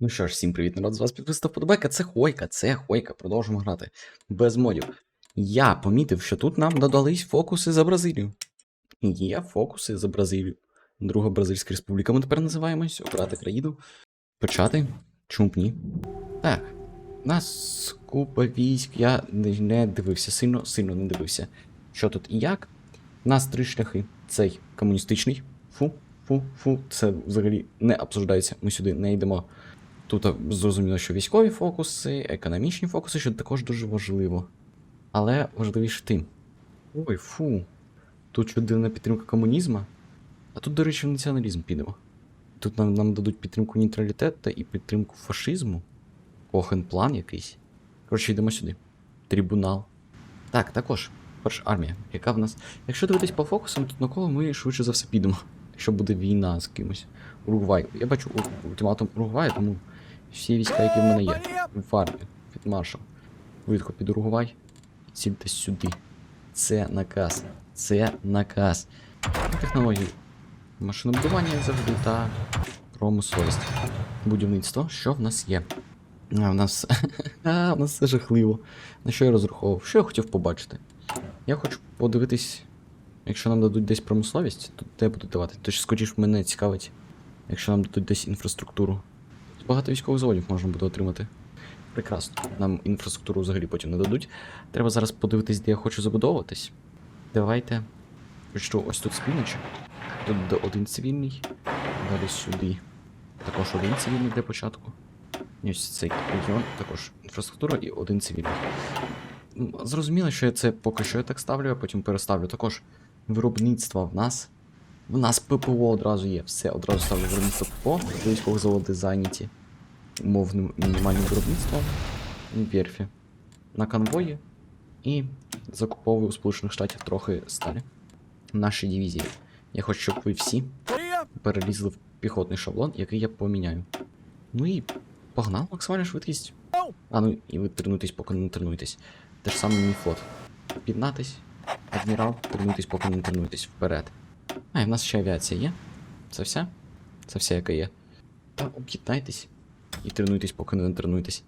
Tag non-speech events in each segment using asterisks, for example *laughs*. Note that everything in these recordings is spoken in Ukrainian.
Ну що ж, всім привіт, народ, з вас підписав подобайка. Це Хойка, це Хойка. Продовжимо грати. Без модів. Я помітив, що тут нам додались фокуси за Бразилію. Є фокуси за Бразилію. Друга Бразильська республіка ми тепер називаємось. Обрати країну. Почати. Чому б ні? Так. Нас купа військ. Я не- дивився, сильно, сильно не дивився. Що тут і як? Нас три шляхи. Цей комуністичний. Фу, фу, фу. Це взагалі не обсуждається. Ми сюди не йдемо. Тут зрозуміло, що військові фокуси, економічні фокуси, що також дуже важливо. Але важливіше тим. Ой, фу. Тут що дивна підтримка комунізму. А тут, до речі, в націоналізм підемо. Тут нам, нам дадуть підтримку нейтралітету і підтримку фашизму. Кохен-план якийсь. Коротше, йдемо сюди. Трибунал. Так, також. Перша армія, яка в нас. Якщо дивитись по фокусам, то на кого ми швидше за все підемо. Якщо буде війна з кимось. Уругвай. Я бачу ультиматум Уругваю, тому всі війська, які в мене є. В армії. Під маршал. Швидко під Уругвай. Сюди. Це наказ. Це наказ. Технології. Машинобудування завжди та промисловість. Будівництво. Що в нас є? А, в нас. *laughs* а, в нас все жахливо. На що я розраховував? Що я хотів побачити? Я хочу подивитись, якщо нам дадуть десь промисловість, то де будуть давати? Тож скоріш мене цікавить, якщо нам дадуть десь інфраструктуру. Багато військових заводів можна буде отримати. Прекрасно. Нам інфраструктуру взагалі потім не дадуть. Треба зараз подивитись, де я хочу забудовуватись. Давайте. Що, ось тут з півночі. Тут де один цивільний. Далі сюди. Також один цивільний для початку. І ось цей регіон, також інфраструктура і один цивільний. Ну, Зрозуміло, що я це поки що я так ставлю, а потім переставлю. Також виробництво в нас. В нас ППО одразу є. Все, одразу ставлю виробництво ППО. Військові заводи зайняті умовним мінімальним виробництвом. Верфі. На конвої. І закуповую у Сполучених Штатів трохи сталі. Наші дивізії. Я хочу, щоб ви всі перелізли в піхотний шаблон, який я поміняю. Ну і погнав максимальна швидкість. А ну і ви тренуйтесь, поки не тренуєтесь. Те ж саме мій флот. Піднатись, адмірал, тренуйтесь, поки не тренуєтесь вперед. А, і в нас ще авіація є. Це все? Це все, яке є. Та об'єднайтесь і тренуйтесь, поки не тренуєтесь.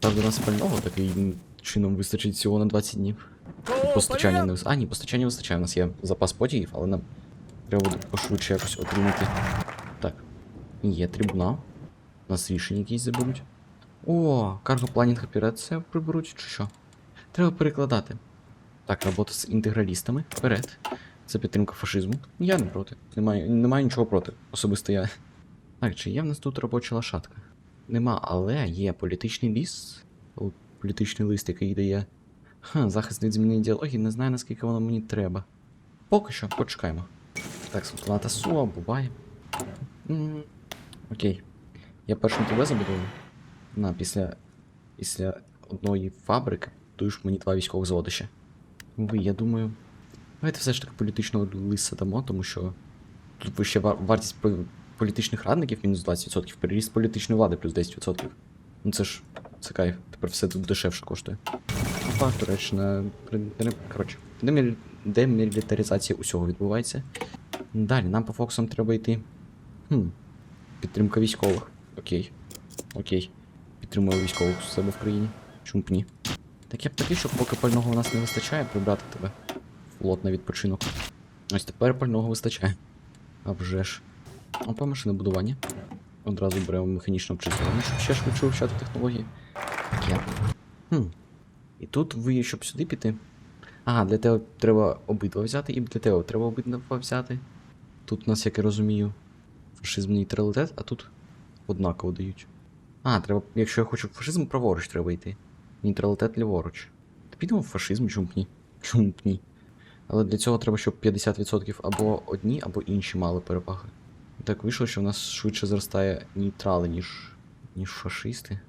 Правда, у нас пального таким чином вистачить всього на 20 днів. І постачання не вис- А, ні, постачання вистачає. У нас є запас потягів, але нам треба буде пошвидше якось отримати. Так. Є трибунал. У нас рішення якісь заберуть. О, каргопланінг операція приберуть чи що? Треба перекладати. Так, робота з інтегралістами. Вперед. Це підтримка фашизму. Я не проти. Немає, немає нічого проти. Особисто я. Так, чи є в нас тут робоча лошадка? Нема, але є політичний ліс. Політичний лист, який дає. Ха, захист від зміни ідеології, не знаю наскільки воно мені треба. Поки що, почекаємо. Так, Султаната Суа, буває. Окей. Я першим тебе забудую. На, після. Після одної фабрики будуєш мені два військових заводи ще. Ви, я думаю. Давайте все ж таки політичного лиса дамо, тому що тут вище вар- вартість політичних радників мінус 20%, переріст політичної влади плюс 10%. Ну це ж це кайф. Тепер все тут дешевше коштує. Опа, речі, Коротше, демілі- демілітаризація усього відбувається. Далі, нам по фокусам треба йти. Хм. Підтримка військових. Окей. Окей. Підтримую військових у себе в країні. Чому б ні? Так я б такий, щоб поки пального в нас не вистачає, прибрати тебе. Флот на відпочинок. Ось тепер пального вистачає. А вже ж. Опа, машинобудування. Одразу беремо механічне обчислення, щоб ще швидше вивчати технології. Таке. Хм. І тут ви, щоб сюди піти. Ага, для тебе треба обидва взяти, і для тебе треба обидва взяти. Тут у нас, як я розумію, фашизм нейтралітет, а тут однаково дають. А, треба, якщо я хочу фашизм, праворуч треба йти. Нейтралітет ліворуч. Та підемо в фашизм, чому б ні? Чому б ні? Але для цього треба, щоб 50% або одні, або інші мали переваги. Так вийшло, що в нас швидше зростає нейтрали, ніж. ніж фашисти.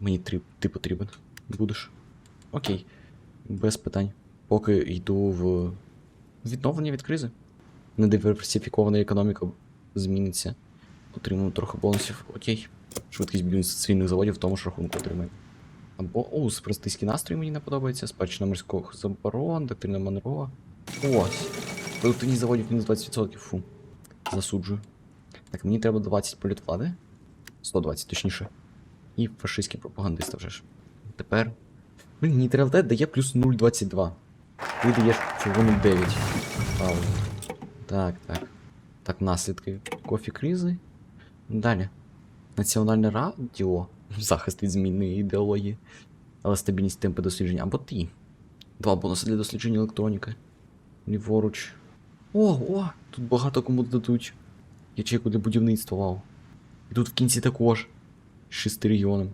Мені три, ти потрібен. Будеш. Окей. Без питань. Поки йду в відновлення від кризи. Недиверсифікована економіка зміниться. Отримую трохи бонусів. Окей. Швидкість цивільних заводів в тому ж рахунку отримаю. Або о, сепаратистський настрій мені не подобається. Спадщина морських заборон, доктрина Монро. Ось. Продуктивність заводів мінус 20%. Фу. Засуджую. Так, мені треба 20 політ влади. 120, точніше. І фашистські пропагандисти вже ж. Тепер. Блін, нейтралітет дає плюс 0,22. Ти даєш червону 9. Правильно. Так, так. Так, наслідки кофі кризи. Далі. Національне радіо. Захист від змінної ідеології. Але стабільність темпи дослідження. Або ти. Два бонуси для дослідження електроніки. Ліворуч. О, о! Тут багато кому дадуть. Ячейку для будівництва, вау. І тут в кінці також. Шести регіонам.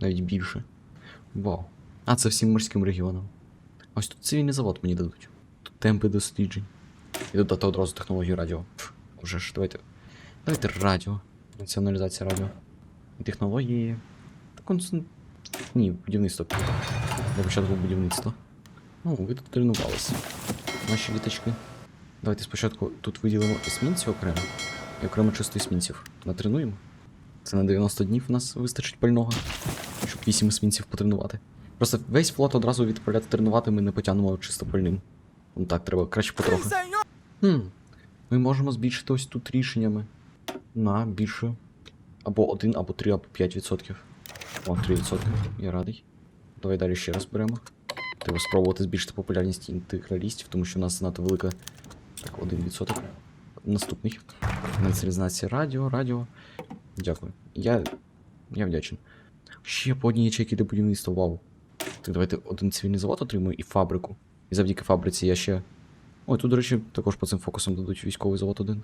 Навіть більше. Вау. А, це всім морським регіонам. Ось тут цивільний завод мені дадуть. Тут темпи досліджень. І додати одразу технологію радіо. Пф, Уже ж, давайте. Давайте радіо. Націоналізація радіо. І технології. Та конс... Ні, будівництво. Для початку будівництва. Ну, ви тут тренувалися. Наші літачки. Давайте спочатку тут виділимо есмінців окремо. І окремо чисто есмінців. Натренуємо. Це на 90 днів у нас вистачить пального, щоб 8 есмінців потренувати. Просто весь флот одразу відправляти тренувати ми не потягнемо чисто пальним. Ну так, треба краще потроху. Хм. Ми можемо збільшити ось тут рішеннями. На більше. Або 1, або 3, або 5%. О, 3%. Я радий. Давай далі ще раз беремо. Треба спробувати збільшити популярність інтегралістів, тому що у нас занадто велика. Так, 1%. Наступний. Націоналізація радіо, радіо. Дякую. Я. Я вдячен. Ще по одній ячейки для будівництва, вау. Так, давайте один цивільний завод отримую і фабрику. І завдяки фабриці я ще. Ой, тут, до речі, також по цим фокусам дадуть військовий завод один.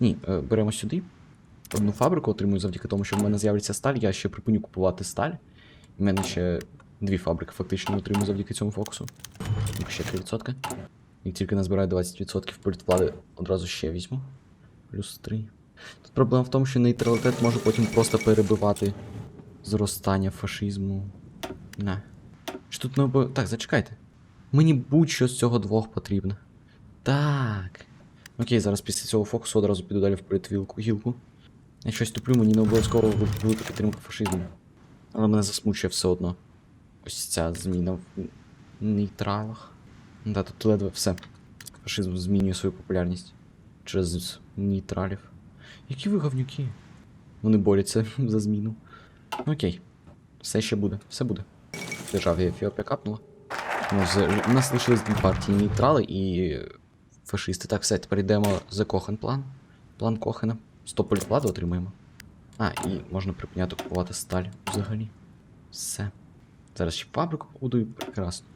Ні, е, беремо сюди. Одну фабрику отримую завдяки тому, що в мене з'явиться сталь, я ще припиню купувати сталь. У мене ще дві фабрики фактично отримую завдяки цьому фокусу. Ще 3%. Як тільки назбираю 20% політвлади, одразу ще візьму. Плюс 3. Тут проблема в тому, що нейтралітет може потім просто перебивати зростання фашизму. Не. Чи тут не обо... Так, зачекайте. Мені будь-що з цього двох потрібно. Так. Окей, зараз після цього фокусу одразу піду далі в політвілку гілку. Я щось туплю, мені не обов'язково велика підтримка фашизму. Але мене засмучує все одно. Ось ця зміна в нейтралах. Да, тут ледве все. Фашизм змінює свою популярність через нейтралів. Які ви говнюки? Вони борються *laughs* за зміну. Ну, Окей. Все ще буде, все буде. Держава Ефіопія капнула. Ну, з... У нас лишились дві партії нейтрали і фашисти. Так, все, тепер йдемо за Кохан план. План Кохана. 100 політвлади отримаємо. А, і можна припиняти купувати сталь взагалі. Все. Зараз ще фабрику побудую, прекрасно.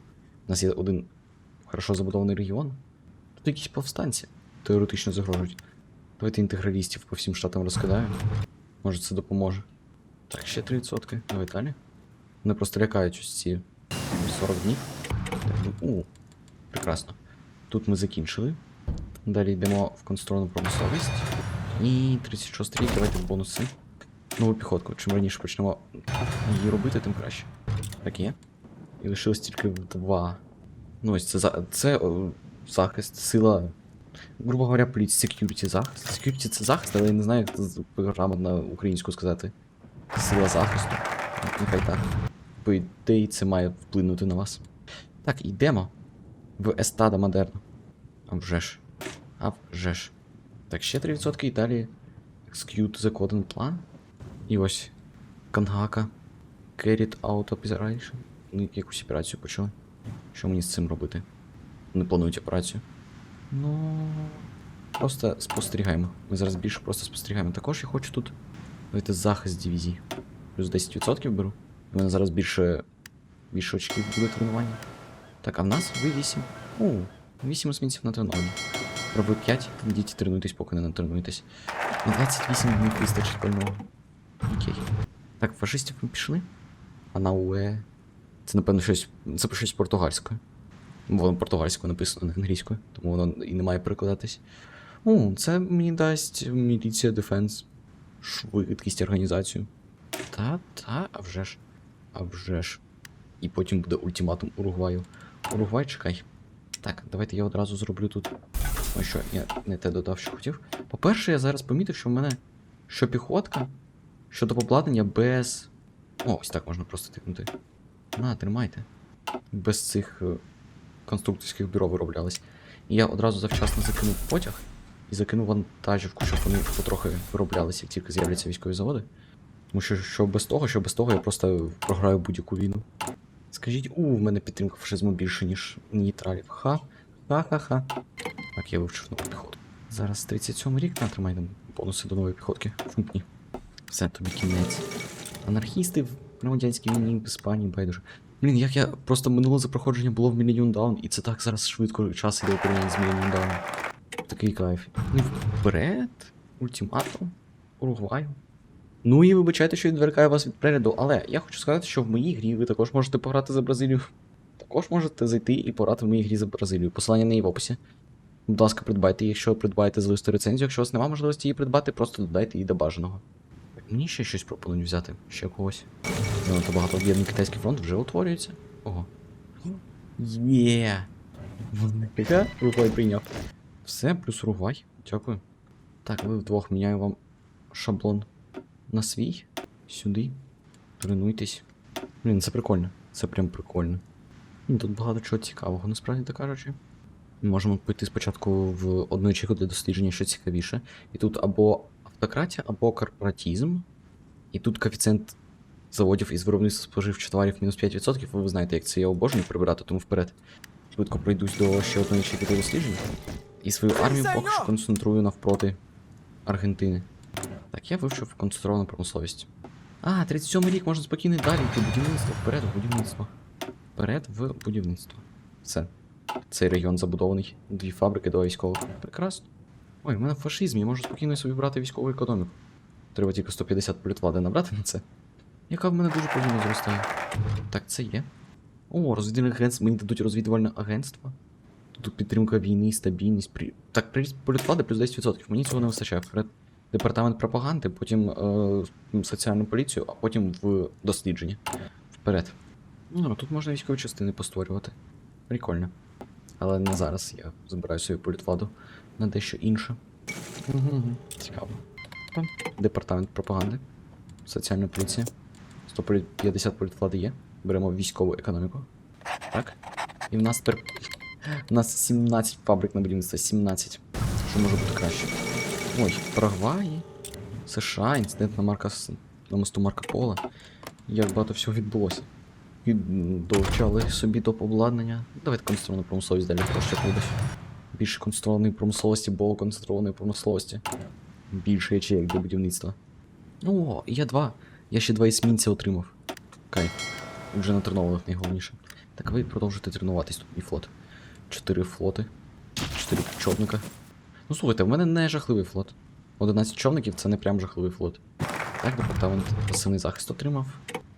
У нас є один хорошо забудований регіон. Тут якісь повстанці теоретично загрожують. Давайте інтегралістів по всім штатам розкидаємо. Може це допоможе. Так, ще 3%. Давай далі. Вони просто лякають ось ці 40 днів. У, прекрасно. Тут ми закінчили. Далі йдемо в конструктивну промисловість. І 36 рік, давайте в бонуси. Нову піхотку. Чим раніше почнемо її робити, тим краще. Так є. І лишилось тільки два. Ну, ось це, це захист, сила. Грубо говоря, поліція security захист. Security це захист, але я не знаю, як це грамотно українську сказати. Сила захисту. Нехай так. По ідеї, це має вплинути на вас. Так, йдемо в Естада Модерно. А вже ж. А вже ж. Так, ще 3% і далі Execute the Code and Plan. І ось Кангака. Carried out operation. Ну, якусь операцію почали. Що мені з цим робити? Не планують операцію. Ну. Просто спостерігаємо. Ми зараз більше просто спостерігаємо. Також я хочу тут. Давайте захист дивізії. Плюс 10% беру. У мене зараз більше. Більше очків буде тренування. Так, а в нас ви 8. О, 8 осмінців на тренуванні. Роби 5, йдіть тренуйтесь, поки не натренуєтесь. На 28 днів вистачить пального. Окей. Так, фашистів ми пішли. А на УЕ. Це, напевно, щось. Це щось португальською. Воно португальською написано не англійською, тому воно і не має перекладатись. О, це мені дасть міліція дефенс. Швидкість організацію. Та, та, а вже ж. А вже ж. І потім буде ультиматум Уругваю. Уругвай, чекай. Так, давайте я одразу зроблю тут. Ой, що, я не те додав, що хотів. По-перше, я зараз помітив, що в мене що піхотка, що до обладнання без. О, ось так можна просто тикнути. На, тримайте. Без цих е, конструкторських бюро вироблялись. І я одразу завчасно закинув потяг і закинув вантажівку, щоб вони потрохи вироблялися, як тільки з'являться військові заводи. Тому що, що без того, що без того я просто програю будь-яку війну. Скажіть, у, в мене підтримка фашизму більше, ніж нейтралів. Ха. Ха-ха-ха. Так, я вивчив нову піхоту. Зараз 37 рік натримай там бонуси до нової піхотки. Функні. Все, тобі кінець. Анархісти громадянській війні в Іспанії байдуже. Блін, як я просто минуле за проходження було в Millennium Down, і це так зараз швидко час іде порівняно з Millennium Down. Такий кайф. Ну, вперед. Ультиматум. Уругваю. Ну і вибачайте, що відвертаю вас від перегляду, але я хочу сказати, що в моїй грі ви також можете пограти за Бразилію. Також можете зайти і пограти в моїй грі за Бразилію. Посилання на неї в описі. Будь ласка, придбайте, її, якщо придбаєте залиште рецензію. Якщо у вас немає можливості її придбати, просто додайте її до бажаного. Мені ще щось пропонують взяти, ще когось. Занадто багато об'єднаний китайський фронт вже утворюється. Ого. Є. Яка? Уругвай прийняв. Все, плюс Уругвай. Дякую. Так, ви вдвох міняю вам шаблон на свій. Сюди. Тренуйтесь. Блін, це прикольно. Це прям прикольно. Ну, Тут багато чого цікавого, насправді так кажучи. Ми можемо піти спочатку в одну ячейку для дослідження, що цікавіше. І тут або автократія, або корпоратизм. І тут коефіцієнт заводів із виробництва споживчих товарів мінус 5%. Ви знаєте, як це я обожнюю прибирати, тому вперед. Швидко пройдусь до ще одної ячейки досліджень. І свою армію поки що концентрую навпроти Аргентини. Так, я вивчив концентровану промисловість. А, 37 рік можна спокійно далі йти будівництво. Вперед в будівництво. Вперед в будівництво. Все. Цей регіон забудований. Дві фабрики до військових. Прекрасно. Ой, в мене фашизм, я можу спокійно собі брати військову економіку. Треба тільки 150 політвлади набрати на це. Яка в мене дуже повільно зростає. Так, це є. О, розвідувальне агентство. Мені дадуть розвідувальне агентство. Тут підтримка війни, стабільність. При... Так, приріст політвлади плюс 10%. Мені цього не вистачає. Вперед. Департамент пропаганди, потім е, соціальну поліцію, а потім в дослідження. Вперед. Ну, тут можна військові частини постворювати. Прикольно. Але не зараз я збираю свою політвладу на дещо інше. Угу, цікаво. Департамент пропаганди, соціальна поліція. 150 політвлади є. Беремо військову економіку. Так. І в нас тепер. У нас 17 фабрик на будівництво. 17. Що може бути краще? Ой, Парагваї, США, інцидент на Марка на мосту Марка Пола. Як багато всього відбулося. І м, довчали собі топ обладнання. Давайте концентровану промисловість далі краще буде. Більше концентрованої промисловості, бо концентрованої промисловості. Більше ячеїк для будівництва. О, я два. Я ще два есмінця отримав. Кайф. Вже натренованих найголовніше. Так ви продовжуєте тренуватись тут, мій флот. Чотири флоти. Чотири човника. Ну слухайте, в мене не жахливий флот. 11 човників це не прям жахливий флот. Так, департамент пасивний захист отримав.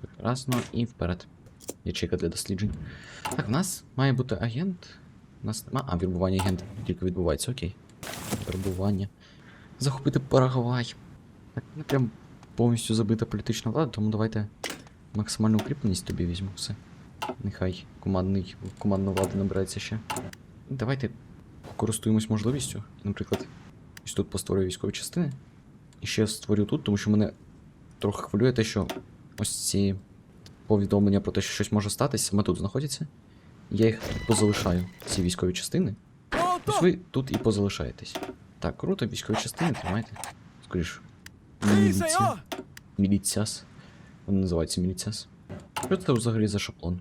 Прекрасно, і вперед. Ячейка для досліджень. Так, в нас має бути агент. У нас нема. А, вірбування агента тільки відбувається, окей. Вербування. Захопити Парагвай. Так, не прям повністю забита політична влада, тому давайте максимальну укріпленість тобі візьму все. Нехай командний, командна влада набирається ще. Давайте користуємось можливістю. Наприклад, ось тут постворюю військові частини. І ще створю тут, тому що мене трохи хвилює те, що ось ці повідомлення про те, що щось може статися, саме тут знаходяться. Я їх тут позалишаю, ці військові частини. Ось ви тут і позалишаєтесь. Так, круто, військові частини тримайте. Скоріш. Міліція. Міліціас. Вони називаються міліціас. Що це взагалі за шаблон?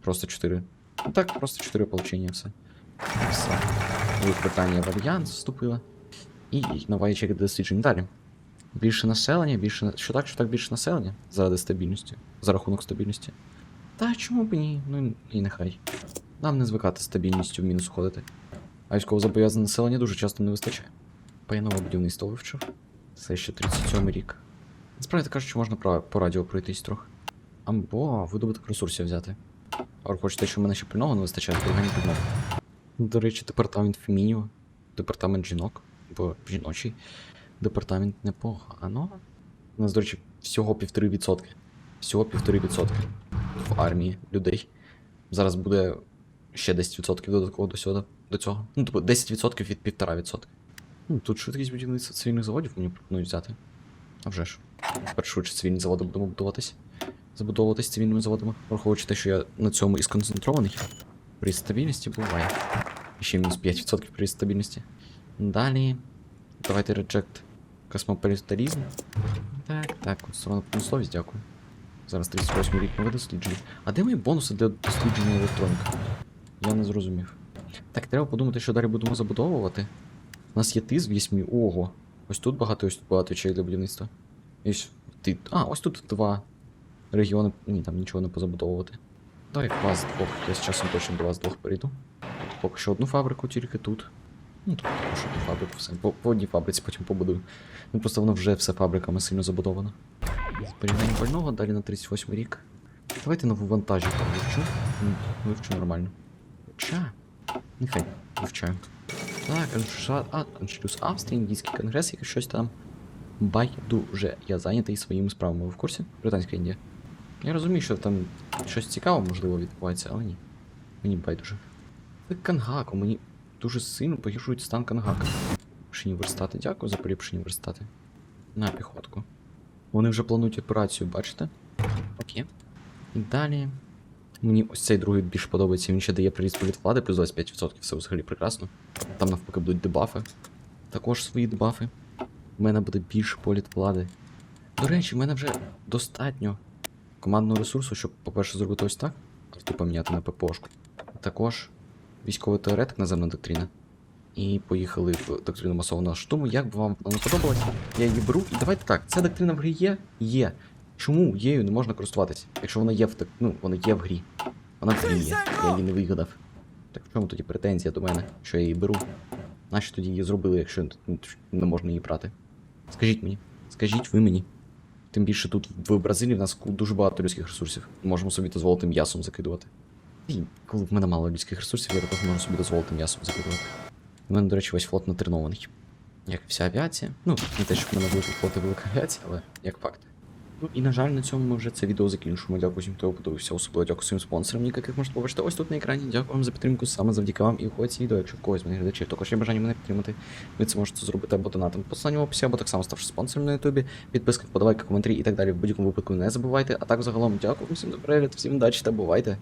Просто 4. Ну так, просто 4 ополчення, все. Все. Великобританія в альянс вступила. І нова ячейка досліджень далі. Більше населення, більше. Що так, що так більше населення? Заради стабільності. За рахунок стабільності. Та чому б ні? Ну і нехай. Нам не звикати стабільністю в мінус ходити. А військовозобов'язане населення дуже часто не вистачає. Паянове будівництво вивчив. Це ще 37 рік. Насправді кажучи, можна по радіо пройтись трохи. Або видобуток ресурсів взяти. А хочете, що в мене ще пального не вистачає, то не підмов. До речі, департамент Фемініо, департамент жінок, бо жіночий. Департамент непогано. У нас, до речі, всього півтори відсотки. Всього півтори відсотки армії людей. Зараз буде ще 10% додатково до цього. До цього. Ну, тобто 10% від 1,5%. Ну, тут швидкість будівництва цивільних заводів мені пропонують взяти. А вже ж. Тепер швидше цивільні заводи будемо будуватись. Забудовуватись цивільними заводами, враховуючи те, що я на цьому і сконцентрований. При стабільності буває. І ще мінус 5% при стабільності. Далі. Давайте reject космополітарізм. Так, так, от сторона промисловість, дякую. Зараз 38 рік нове дослідження. А де мої бонуси для дослідження електроніки? Я не зрозумів. Так, треба подумати, що далі будемо забудовувати. У нас є тис в вісьмі. Ого. Ось тут багато, ось тут багато речей для будівництва. Ось ти. А, ось тут два регіони. Ні, там нічого не позабудовувати. Давай вас двох. Я з часом точно до вас двох перейду. Поки що одну фабрику тільки тут. Ну, тут також одну фабрику все. По, по одній фабриці потім побудую. Ну просто воно вже все фабриками сильно забудовано. Зберігання пального, далі на 38 рік. Давайте нову вантажівку вивчу. Вивчу нормально. Хоча. Нехай вивчаю. Так, а, аншлюз Австрії, індійський конгрес, якщо щось там. Байдуже. Я зайнятий своїми справами. Ви в курсі? Британська Індія. Я розумію, що там щось цікаве, можливо, відбувається, але ні. Мені байдуже. Це Кангаку, мені дуже сильно погіршують стан Кангака. Поліпшені верстати, дякую за поліпшені верстати. На піхотку. Вони вже планують операцію, бачите? Окей. І далі. Мені ось цей другий більше подобається, він ще дає приріст політ влади, плюс 25%, все взагалі прекрасно. Там навпаки будуть дебафи. Також свої дебафи. У мене буде більше політ влади. До речі, в мене вже достатньо командного ресурсу, щоб, по-перше, зробити ось так, тобто поміняти на ППОшку. Також військовий теоретик наземна доктрина. І поїхали в доктрину масового штурму. Як би вам вона не подобалась, я її беру. І давайте так, ця доктрина в грі є? Є. Чому її не можна користуватись? Якщо вона є в так, ну, вона є в грі. Вона в грі є. Я її не вигадав. Так в чому тоді претензія до мене, що я її беру? Нащо тоді її зробили, якщо не можна її брати? Скажіть мені, скажіть ви мені. Тим більше тут в Бразилії в нас дуже багато людських ресурсів. Можемо собі дозволити м'ясом закидувати. І коли в мене мало людських ресурсів, я також можу собі дозволити м'ясом закидувати. У мене, до речі, весь флот натренований. Як вся авіація. Ну, не те, щоб в мене великий флот і велика авіація, але як факт. Ну і на жаль, на цьому ми вже це відео закінчимо. Дякую всім, хто подивився. Особливо дякую своїм спонсорам, яких можете побачити ось тут на екрані. Дякую вам за підтримку. Саме завдяки вам і це відео. Якщо в когось моїх глядачів також є бажання мене підтримати, ви це можете зробити або донатом по останньому описі, або так само ставши спонсором на ютубі. Підписки, подавайки, коментарі і так далі. В будь-якому випадку не забувайте. А так загалом дякую всім за перегляд, всім удачі та бувайте.